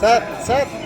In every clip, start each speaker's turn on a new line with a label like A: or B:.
A: Sir
B: sir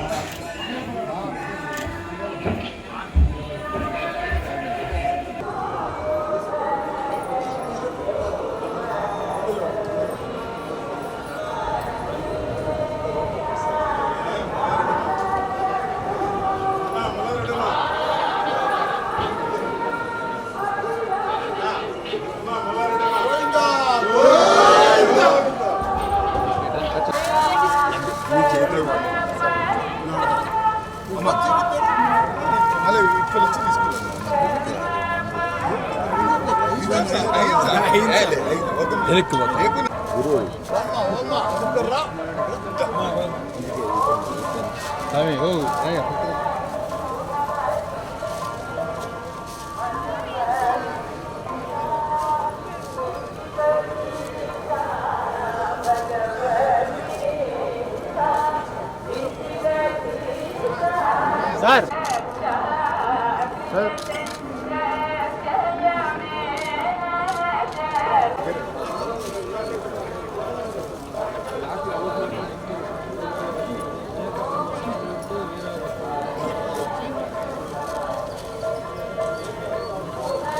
B: இருக்கு சாமி
C: ஓ sir sir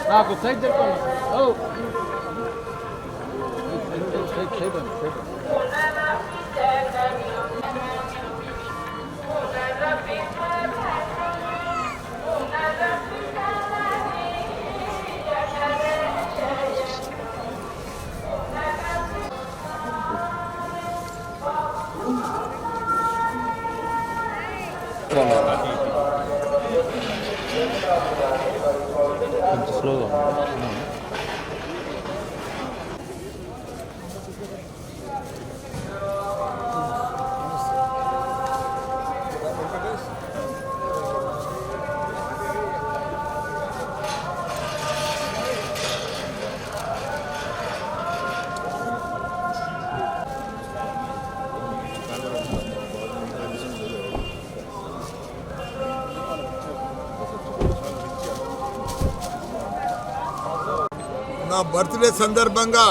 C: Ah, goed,
A: zeker komen. Oh. Zeker, zeker, zeker. Thank you. 들어 가.
B: నా birthday సందర్భంగా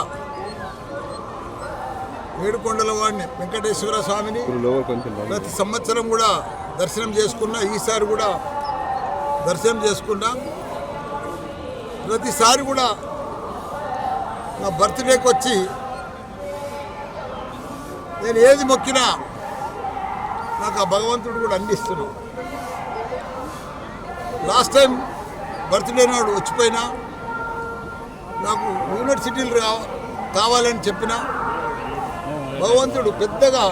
B: ఏడుకొండల వాడిని వెంకటేశ్వర స్వామిని. ప్రతి సంవత్సరం కూడా దర్శనం చేసుకున్నా ఈసారి కూడా దర్శనం చేసుకున్నా ప్రతిసారి కూడా నా బర్త్డేకి వచ్చి నేను ఏది మొక్కినా నాకు ఆ భగవంతుడు కూడా అందిస్తున్నాడు లాస్ట్ టైం బర్త్డే నాడు వచ్చిపోయినా నాకు యూనివర్సిటీలు రా- కావాలని చెప్పిన భగవంతుడు పెద్దగా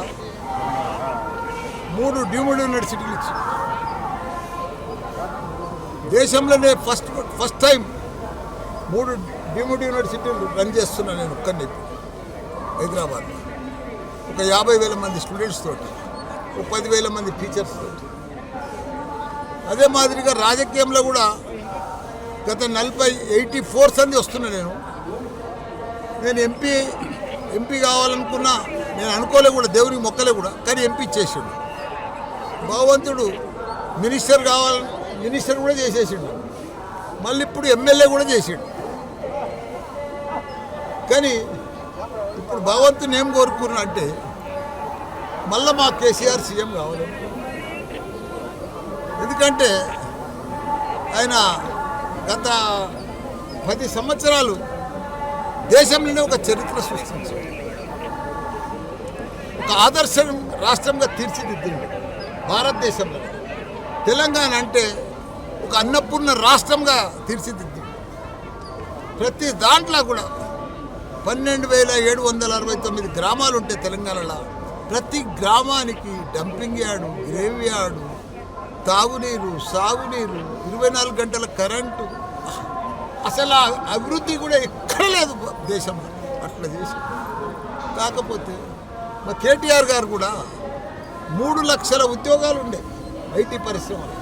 B: మూడు డీమ్డ్ యూనివర్సిటీలు ఇచ్చి. దేశంలోనే ఫస్ట్ ఫస్ట్ టైం మూడు డీమ్డ్ యూనివర్సిటీలు రన్ చేస్తున్నా నేను ఒక్కరిని హైదరాబాద్. ఒక యాభై వేల మంది స్టూడెంట్స్ తోటి ఒక పదివేల మంది టీచర్స్ తోటి. అదే మాదిరిగా రాజకీయంలో కూడా గత నలభై ఎయిటీ ఫోర్స్ అంది వస్తున్నా నేను. నేను ఎంపీ ఎంపీ కావాలనుకున్నా నేను అనుకోలే కూడా దేవునికి మొక్కలే కూడా కానీ ఎంపీ చేసిండు. భగవంతుడు మినిస్టర్ కావాలని మినిస్టర్ కూడా చేసేసిండు. మళ్ళీ ఇప్పుడు ఎమ్మెల్యే కూడా చేసిండు. కానీ ఇప్పుడు భగవంతుని ఏం కోరుకున్నా అంటే మళ్ళీ మా కేసీఆర్ సీఎం కావాలి. ఎందుకంటే ఆయన గత పది సంవత్సరాలు దేశంలోనే ఒక చరిత్ర సృష్టించింది. ఒక ఆదర్శం రాష్ట్రంగా తీర్చిదిద్దింది భారతదేశంలో. తెలంగాణ అంటే ఒక అన్నపూర్ణ రాష్ట్రంగా తీర్చిదిద్దింది. ప్రతి దాంట్లో కూడా పన్నెండు వేల ఏడు వందల అరవై తొమ్మిది గ్రామాలు ఉంటాయి తెలంగాణలో ప్రతి గ్రామానికి డంపింగ్ యార్డు గ్రేవ్ యార్డు తాగునీరు సాగునీరు ఇరవై నాలుగు గంటల కరెంటు. అసలు ఆ అభివృద్ధి కూడా ఎక్కడ లేదు దేశంలో. అట్లా చేసి. కాకపోతే మా కేటీఆర్ గారు కూడా మూడు లక్షల ఉద్యోగాలు ఉండే ఐటీ పరిశ్రమలో.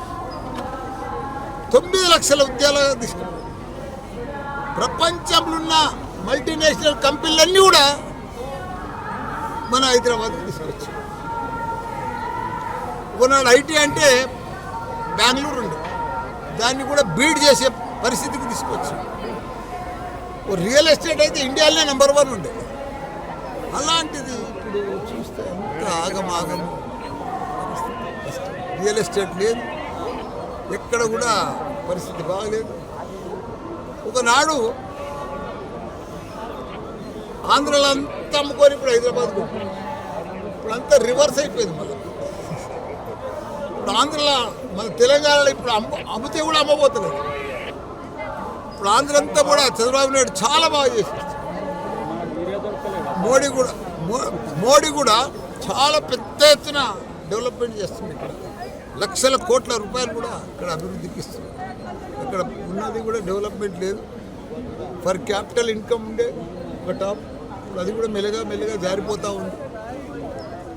B: తొమ్మిది లక్షల ఉద్యోగాలు తీసుకున్నారు. ప్రపంచంలో ఉన్న మల్టీనేషనల్ కంపెనీలన్నీ కూడా మన హైదరాబాద్కి తీసుకొచ్చారు. ఒకనాడు ఐటీ అంటే బెంగళూరు ఉండే దాన్ని కూడా బీడ్ చేసే పరిస్థితికి తీసుకొచ్చు. ఓ రియల్ ఎస్టేట్ అయితే ఇండియాలోనే నెంబర్ వన్ ఉండే. అలాంటిది ఇప్పుడు చూస్తే ఎంత ఆగమాగం రియల్ ఎస్టేట్ లేదు. ఎక్కడ కూడా పరిస్థితి బాగలేదు. ఒకనాడు ఆంధ్రలో అంతా అమ్ముకొని ఇప్పుడు హైదరాబాద్ ఇప్పుడు అంతా రివర్స్ అయిపోయింది మళ్ళీ. ఇప్పుడు ఆంధ్రలో మన తెలంగాణలో ఇప్పుడు అమ్మ అమ్మితే కూడా అమ్మబోతున్నారు ఇప్పుడు ఆంధ్ర అంతా కూడా చంద్రబాబు నాయుడు చాలా బాగా చేశారు మోడీ కూడా మో- మోడీ కూడా చాలా పెద్ద ఎత్తున డెవలప్మెంట్ చేస్తుంది ఇక్కడ. లక్షల కోట్ల రూపాయలు కూడా ఇక్కడ అభివృద్ధికి ఇస్తుంది. ఇక్కడ ఉన్నది కూడా డెవలప్మెంట్ లేదు. ఫర్ క్యాపిటల్ ఇన్కమ్ ఉండే ఒక టాప్. అది కూడా మెల్లగా మెల్లగా జారిపోతూ ఉంది.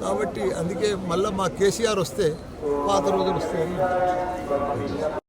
B: కాబట్టి అందుకే మళ్ళీ మా కేసీఆర్ వస్తే పాత రోజులు వస్తాయని